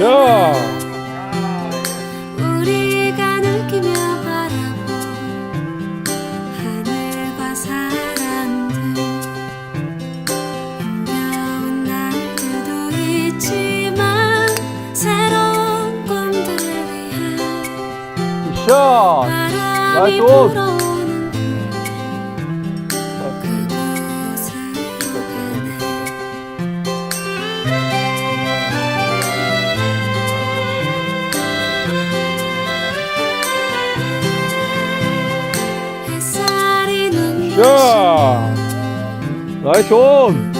야. 샷! 나이스 온! 샷! 나이스 온!